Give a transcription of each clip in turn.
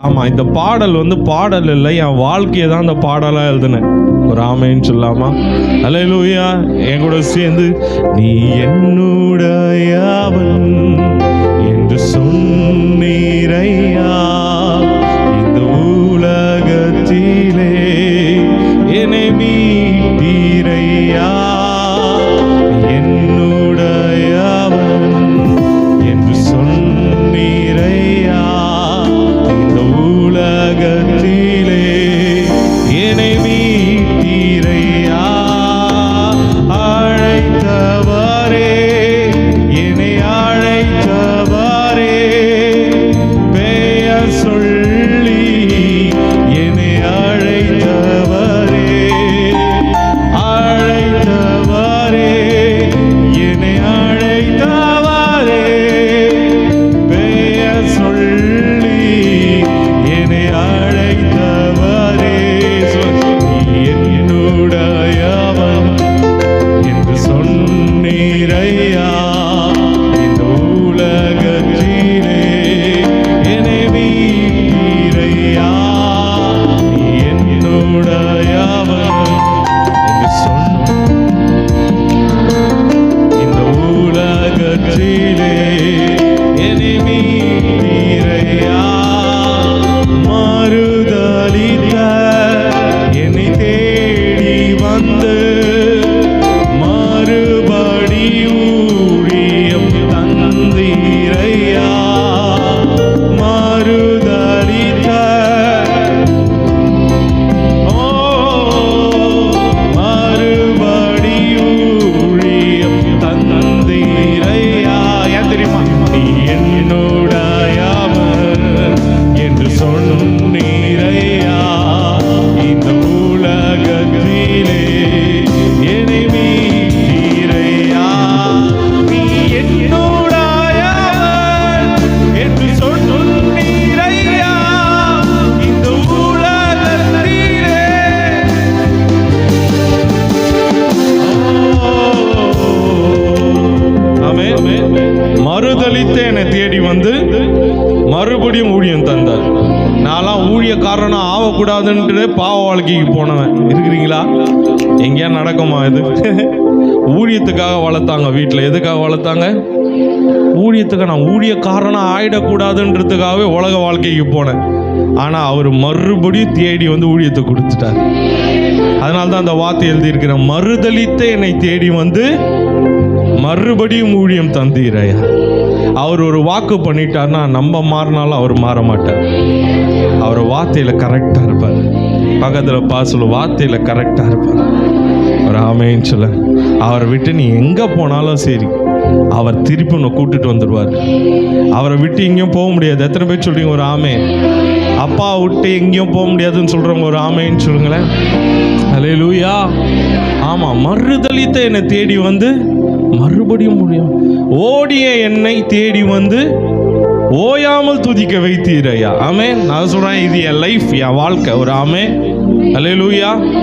ஆமாம் இந்த பாடல் வந்து பாடல் இல்லை என் வாழ்க்கையை தான் அந்த பாடலாக எழுதுனேன் ஒரு ஆமைன்னு சொல்லாமா? அல்லேலூயா என் கூட சேர்ந்து நீ என்னுடையவன் என்று சொன்னீரையா இந்த உலகத்தில் ஊழியக்காரனா பாவ வாழ்க்கைக்கு போனவன். இருக்கிறீங்களா? எங்கேயா நடக்குமா இது? ஊழியத்துக்காக வளர்த்தாங்க வீட்டில். எதுக்காக வளர்த்தாங்க? ஊழியத்துக்கு நான் ஊழியக்காரனா ஆயிடக்கூடாதுன்றதுக்காகவே உலக வாழ்க்கைக்கு போனேன். ஆனால் அவர் மறுபடியும் தேடி வந்து ஊழியத்தை கொடுத்துட்டார். அதனால தான் அந்த வார்த்தை எழுதியிருக்கிறேன் மறுதலித்த என்னை தேடி வந்து மறுபடியும் ஊழியம் தந்தீரையா அவர் ஒரு வாக்கு பண்ணிட்டார்னா நம்ம மாறினாலும் அவர் மாற மாட்டார். அவர் வார்த்தையில் கரெக்டாக இருப்பார். பக்கத்தில் பாசல வார்த்தையில் கரெக்டாக இருப்பார். ஒரு ஆமைன்னு சொல்ல அவரை விட்டு நீ எங்கே போனாலும் சரி அவர் திருப்பி உன்னை கூட்டிட்டு வந்துடுவார் அவரை விட்டு எங்கேயும் போக முடியாது. எத்தனை பேர் சொல்கிறீங்க ஒரு ஆமை? அப்பா விட்டு எங்கேயும் போக முடியாதுன்னு சொல்கிறவங்க ஒரு ஆமைன்னு சொல்லுங்களேன். அலே லூயா ஆமாம் மறுதளித்த என்னை தேடி வந்து மறுபடியும் முடியும். ஓடிய என்னை தேடி வந்து ஓயாமல் துதிக்க வைத்தீரையா. ஆமே நான் சொல்றேன் இது என் லைஃப் என் வாழ்க்கை. ஒரு ஆமே அலே லூயா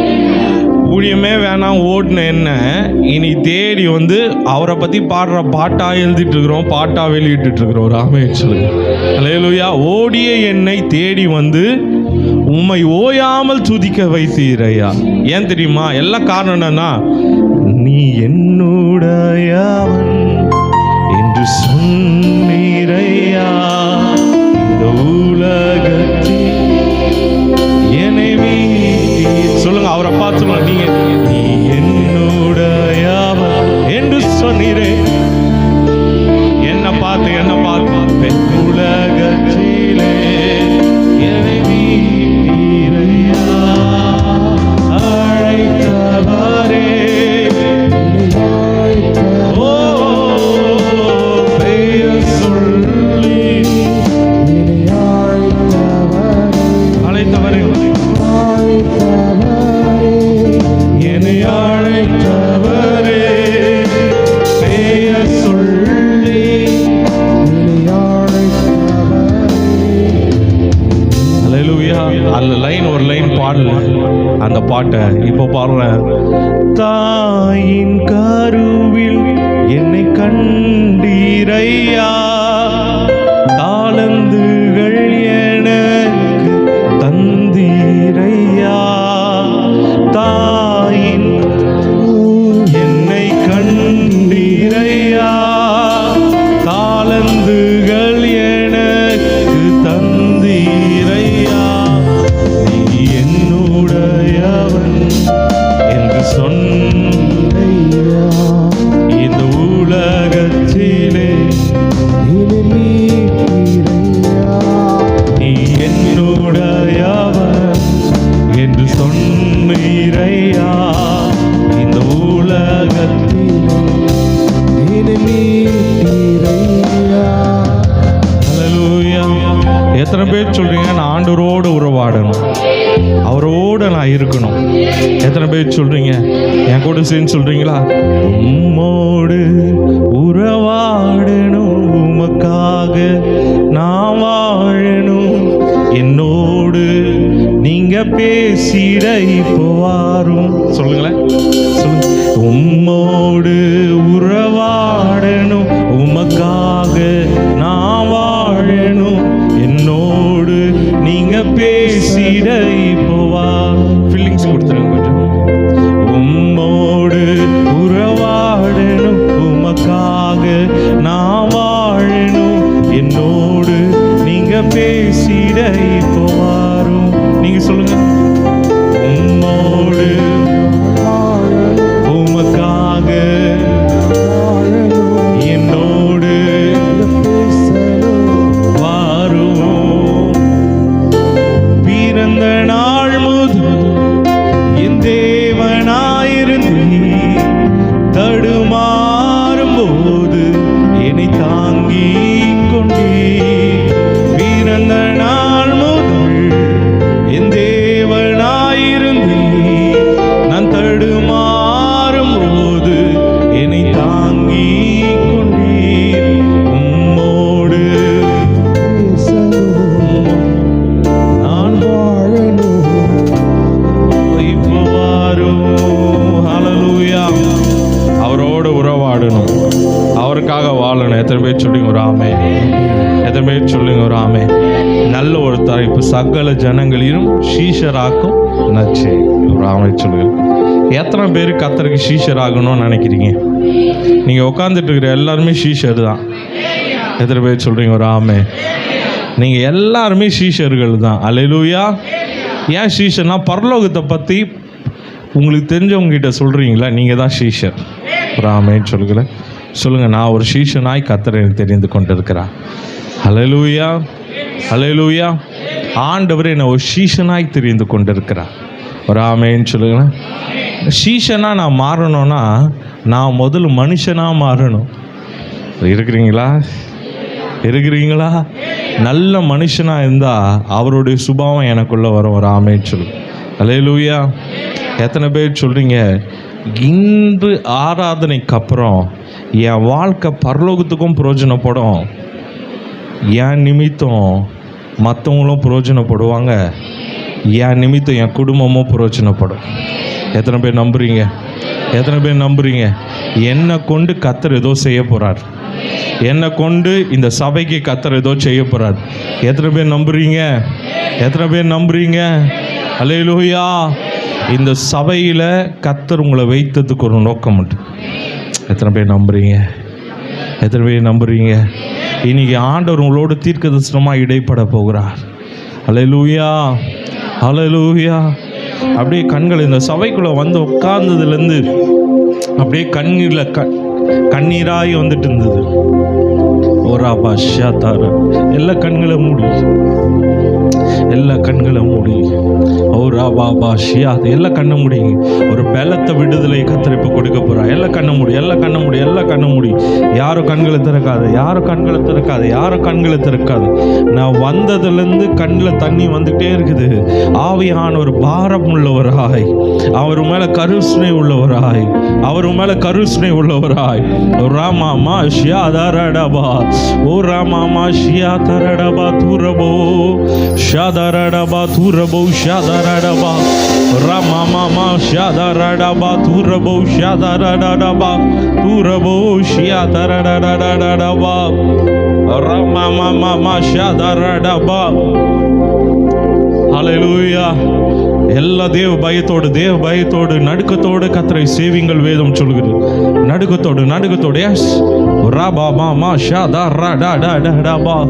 ஊழியமே வேணாம் ஓடின என்ன? இனி தேடி வந்து அவரை பற்றி பாடுற பாட்டா எழுதிட்டு இருக்கிறோம் பாட்டா வெளியிட்டு இருக்கிறோம். ஒரு ஆமே சொல்லுங்க. அலையலுயா ஓடிய என்னை தேடி வந்து உம்மை ஓயாமல் துதிக்க வைத்தீரையா. ஏன் தெரியுமா? எல்லாம் காரணம் என்னன்னா நீ என்னுடையவன் என்று சொன்னீரையா? இந்த உலகத்தில் சொல்லுங்க அவரை பார்த்து சொல்லுங்க. நீங்க நீ என்னுடையவன் என்று சொன்னீரே. என்ன பார்த்து என்ன பார்த்து உலக அந்த பாட்டை இப்போ பாடுறேன். தாயின் கருவில் என்னை கண்டீரையா? இருக்கணும். எத்தனை பேர் சொல்றீங்க? என் கூட சேர்ந்து சொல்றீங்களா? உம்மோடு உறவாடணும். உமக்காக நான் வாழணும். என்னோடு நீங்க பேசிட இப்போ வாரும். சொல்லுங்களேன். சொல்லுங்க. உம்மோடு சொல்லுங்க ஒரு ஆமே நல்ல ஒரு தலைப்பு. சகல ஜனங்களிலும் ஷீஷராக்கும் நச்சு ஒரு ஆமை சொல்லுங்க. எத்தனை பேர் கத்தருக்கு ஷீஷர் ஆகணும்னு நினைக்கிறீங்க? நீங்கள் உட்காந்துட்டு இருக்கிற எல்லாருமே ஷீஷர் தான். எத்தனை பேர் சொல்கிறீங்க ஒரு ஆமை நீங்கள் எல்லாருமே ஷீஷர்கள் தான். அலையிலூயா ஏன் ஷீஷர்னா பரலோகத்தை பற்றி உங்களுக்கு தெரிஞ்சவங்க கிட்ட சொல்கிறீங்களா நீங்கள் தான் ஷீஷர் ஒரு ஆமேன்னு சொல்லுங்கள சொல்லுங்கள் நான் ஒரு ஷீஷனாய் கத்தரை எனக்கு தெரிந்து கொண்டிருக்கிறேன் அலையிலூயா அலையிலூயா ஆண்டவர் என்னை ஒரு சீசனாய் தெரிந்து கொண்டிருக்கிறார். ஒரு ஆமேன்னு சொல்லுங்களேன். சீசனாக நான் மாறணும்னா நான் முதல்ல மனுஷனாக மாறணும். இருக்கிறீங்களா? இருக்கிறீங்களா? நல்ல மனுஷனாக இருந்தால் அவருடைய சுபாவம் எனக்குள்ளே வரும். ஒரு ஆமைன்னு சொல்லு அலையலூயா எத்தனை பேர் சொல்கிறீங்க இன்று ஆராதனைக்கு அப்புறம் என் வாழ்க்கை பரலோகத்துக்கும் பிரயோஜனப்படும். என் நிமித்தம் மற்றவங்களும் புரோஜனப்படுவாங்க என் நிமித்தம் என் குடும்பமும் புரோஜனப்படும் எத்தனை பேர் நம்புறீங்க? எத்தனை பேர் நம்புறீங்க? என்னை கொண்டு கத்தர் ஏதோ செய்ய போகிறார் என்னை கொண்டு இந்த சபைக்கு கத்தர் ஏதோ செய்ய போகிறார் எத்தனை பேர் நம்புறீங்க? எத்தனை பேர் நம்புறீங்க? அலையிலோயா இந்த சபையில் கத்தர் உங்களை வைத்ததுக்கு ஒரு நோக்கம் உண்டு. எத்தனை பேர் நம்புறீங்க? எத்தனை பேர் நம்புறீங்க? இன்னைக்கு ஆண்டவர் உங்களோட தீர்க்க தரிசனமாக இடைப்பட போகிறார். அலையலூயா அலையலூயா அப்படியே கண்கள் இந்த சபைக்குள்ளே வந்து உட்கார்ந்ததுலேருந்து அப்படியே கண்ணீரில் க கண்ணீராகி வந்துட்டு இருந்தது. ஒரு ஷா தார எல்லா கண்களை மூடி. எல்லா கண்களும் மூடி. ஓரா பாபா ஷியா எல்லா கண்ணும் மூடி. ஒரு பலத்த விடுதலை கத்தரிப்பு கொடுக்க போறா. எல்லா கண்ணும் மூடி எல்லா கண்ணும் மூடி எல்லா கண்ணை மூடி. யாரும் கண்களை திறக்காது யாரும் கண்களை திறக்காது யாரும் கண்களை திறக்காது. நான் வந்ததுலேருந்து கண்ணில் தண்ணி வந்துகிட்டே இருக்குது. ஆவியான ஒரு பாரம் உள்ளவராய். அவர் மேலே கருஸ்னை உள்ளவராய். அவர் மேலே கருஸ்னை உள்ளவராய். ராமாமா ஷியா தரடபா. ஓ ராமாமா ஷியா தரடபா தூரபோ. Shadarada Baturabo Shadaradaba Rama Mama Shadaradaba Turabo Shadaradaba Turabo Shadaradadadaba Rama Mama Shadaradaba Hallelujah. எல்லா தேவ பயத்தோடு தேவ பயத்தோடு நடுக்கத்தோடு கத்தரை சேவிங்கள் வேதம் சொல்கிறது. நடுக்கத்தோடு நடுக்கத்தோடு எஸ் ராபா மா மா ஷா தா ரா டா டா டா டா பா.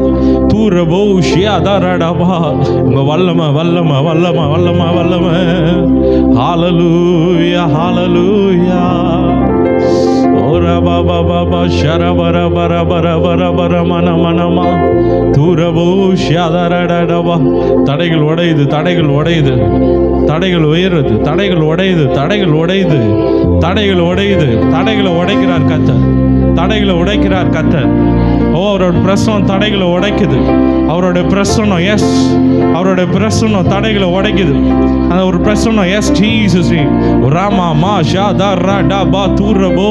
தூர போ ஷியா தா ரா டா பா. உங்க வல்லம வல்லம வல்லம வல்லம வல்லம. ஹாலலூயா ஹாலலூயா தடைகள் உடையுது தடைகள் உடையுது தடைகள் உயருது தடைகள் உடையுது தடைகள் உடையுது தடைகள் உடையுது தடைகளை உடைக்கிறார் கத்தர் தடைகளை உடைக்கிறார் கத்தர் ஓ அவரோட பிரசனம் தடைகளை உடைக்குது. அவரோட பிரசனம் எஸ் அவரோட பிரசனம் தடைகளை உடைக்குது. அந்த ஒரு பிரசனம் எஸ் ஜீசஸ் ராமா மா ஷா தா ரா டா பா தூரபோ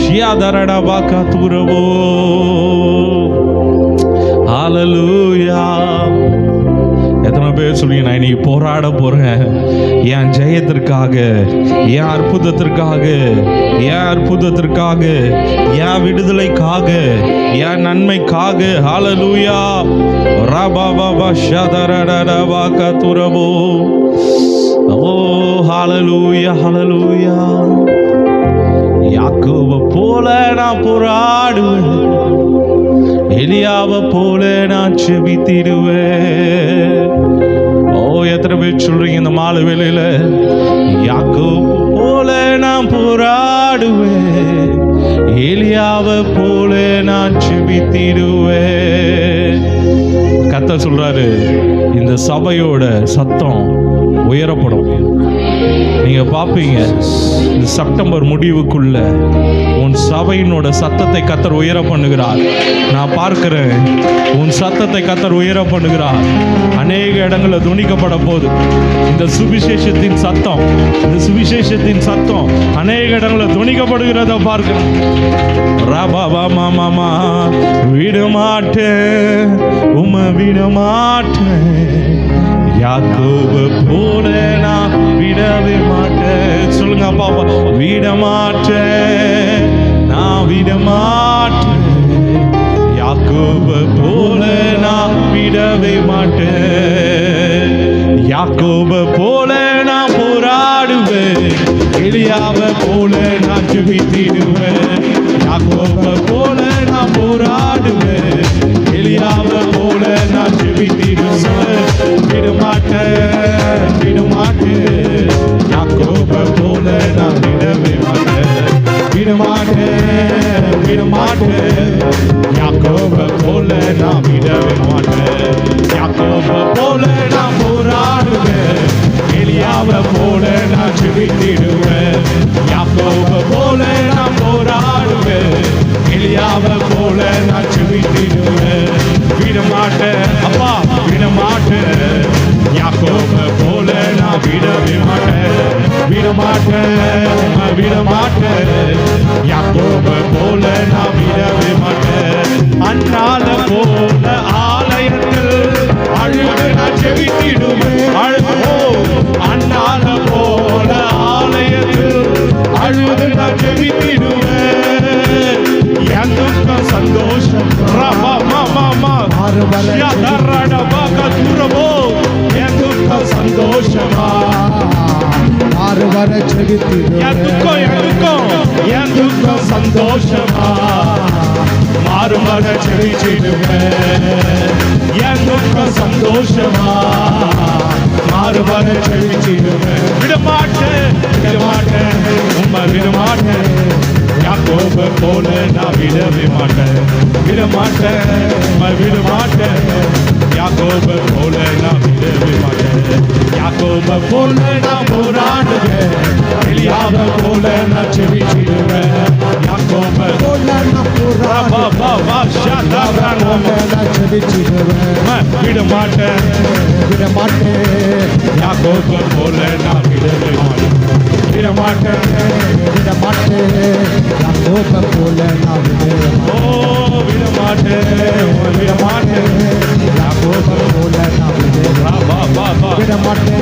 ஷியா தரடா பா கா தூரபோ ஹalleluya பேர் சொல்லுங்க நான் இன்னைக்கு போராட போறேன். என் ஜெயத்திற்காக என் அற்புதத்திற்காக என் அற்புதத்திற்காக என் விடுதலைக்காக என் நன்மைக்காக. ஹalleluya ரபா பாபா ஷதரடடா துரபோ ஓ ஹalleluya ஹalleluya யாக்கோவ போல நான் போராடுவேன். எலியாவை போல நான் செபித்திடுவேன். எத்தனை பேர் சொல்றீங்க இந்த மாலை வேலையில யாக்கோ போல நான் போராடுவேன். ஏலியாவை போல நான் செபித்திடுவேன். கத்த சொல்றாரு இந்த சபையோட சத்தம் உயரப்படும். நீங்க பார்ப்பீங்க இந்த செப்டம்பர் முடிவுக்குள்ள உன் சபையினோட சத்தத்தை கத்தர் உயர பண்ணுகிறார். நான் பார்க்கிறேன் உன் சத்தத்தை கத்தர் உயர பண்ணுகிறார். அநேக இடங்களில் துணிக்கப்பட போகுது. இந்த சுவிசேஷத்தின் சத்தம் இந்த சுவிசேஷத்தின் சத்தம் அநேக இடங்களில் துணிக்கப்படுகிறத பார்க்கிறேன். ரபாபா மாமாமா விட உம விடமாட்டேன். யாக்கோபு போல நான் விடவே மாட்டேன். சொல்லுங்க அப்பா அப்பா. விட மாட்டேன் நான் விட மாட்டேன் யாக்கோபு போல நான் விடவே மாட்டேன். யாக்கோபு போல நான் போராடுவேன். எளியாவ போல நான் ஜெபித்திடுவேன். யாக்கோபு விட மாட்டேன் யாக்கோப போல நான் விடவே மாட்டேன் யாக்கோப போல நான் போராடுவேன் எலியாவை போல நான் ஜெபித்திடுவேன் யாக்கோப போல நான் போராடுவேன் எலியாவை போல நான் ஜெபித்திடுவேன் விட மாட்டேன் அப்பா விட மாட்டேன் யாக்கோப போல நான் விடவே மாட்டேன் விட மாட்டேன் விட மாட்டேன் யாக்கோப போல நான் விடவே மாட்டேன் அண்ணால போல ஆலயத்தில் அழுது நான் செவித்திடுவேன் அழுதோ அண்ணால போல ஆலயத்தில் அழுது நான் செவித்திடுவேன் என் துக்கம் சந்தோஷம் ரமா மாமா மா ஆறு வர என் துக்கம் சந்தோஷமா மாறுமர செழிச்சிடுவேன் என் துக்கம் சந்தோஷமா மாறுமர செழிச்சிடுவேன் விடமாட்டேன் விடமாட்டேன் உண்மை விடமாட்டேன் யாக்கோப போல நான் விடவே மாட்டேன். விடமாட்டேன் விடமாட்டேன். யாக்கோப போல நான் விடவே மாட்டேன். யாக்கோப போல நான் போராடுவேன். எலியாவ போல நான் செவிச்சிடுவேன். யாக்கோப போல நான் ரபா போராடுவேன். பா பா ஷாதா ரானோ போல ગોપ ફૂલ નામે ઓ વીર માટે ઓ વીર માટે ગોપ ફૂલ નામે માટે માટે